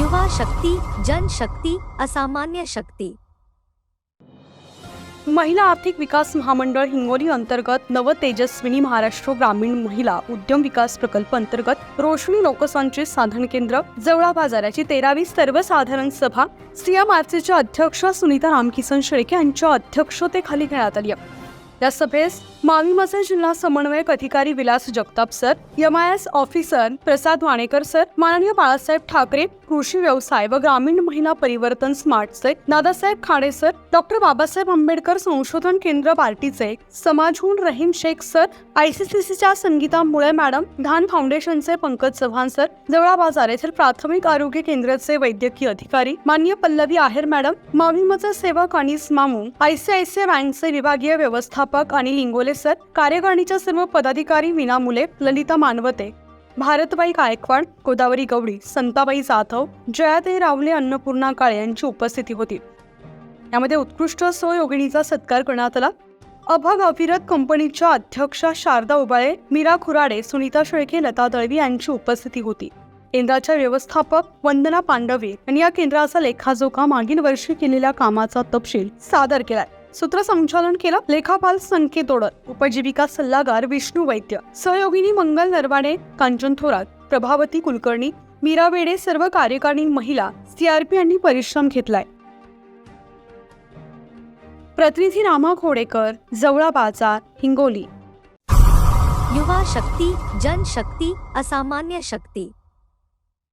युवा शक्ती जनशक्ती असामान्य शक्ती. महिला आर्थिक विकास महामंडळ हिंगोली अंतर्गत नव तेजस्विनी महाराष्ट्र ग्रामीण महिला उद्यम विकास प्रकल्प अंतर्गत रोशनी लोकसंचित साधन केंद्र जवळा बाजाराची तेरावी सर्वसाधारण सभा सीएमआरसीच्या अध्यक्ष सुनीता रामकिसन शेळके यांच्या अध्यक्षतेखाली घेण्यात आली. या सभेस माविमाचे जिल्हा समन्वयक अधिकारी Vilas Jagtap sir M I S officer Prasad Wanekar sir माननीय बाळासाहेब ठाकरे कृषी व्यवसाय व ग्रामीण महिला परिवर्तन स्मार्टचे दादासाहेब खाडे सर डॉक्टर बाबासाहेब आंबेडकर संशोधन केंद्र पार्टीचे समाजहून रहीम शेख सर आयसीसीसीच्या संगीता मुळे मॅडम धान फाउंडेशनचे पंकज चव्हाण सर जवळा बाजार येथील प्राथमिक आरोग्य केंद्राचे वैद्यकीय अधिकारी मान्य पल्लवी आहेर मॅडम माविमचे सेवक अनिस मामू आयसीआयसीआय बँकचे विभागीय व्यवस्थापक आणि लिंगोले सर. कार्यकारिणीच्या सर्व पदाधिकारी विना मुले ललिता मानवते भारतबाई गायकवाड गोदावरी गवडी संताबाई जाधव जयाताई रावले अन्नपूर्णा काळे यांची उपस्थिती होती. यामध्ये उत्कृष्ट सहयोगिनीचा सत्कार करण्यात आला. अभग अविरत कंपनीच्या अध्यक्षा शारदा उबाळे मीरा खुराडे सुनीता शेळके लता दळवी यांची उपस्थिती होती. केंद्राच्या व्यवस्थापक वंदना पांडवे यांनी या केंद्राचा लेखाजोखा मागील वर्षी केलेल्या कामाचा तपशील सादर केलाय. सूत्रसंचालन केलं लेखापाल संकेत ओडर उपजीविका सल्लागार विष्णू वैद्य. सहयोगिनी मंगल नरवाडे कांचन थोरात प्रभावती कुलकर्णी मीरा वेडे सर्व कार्यकारिणी महिला सीआरपी यांनी परिश्रम घेतलाय. प्रतिनिधी रामा खोडेकर जवळा बाजार हिंगोली. युवा शक्ती जनशक्ती असामान्य शक्ती.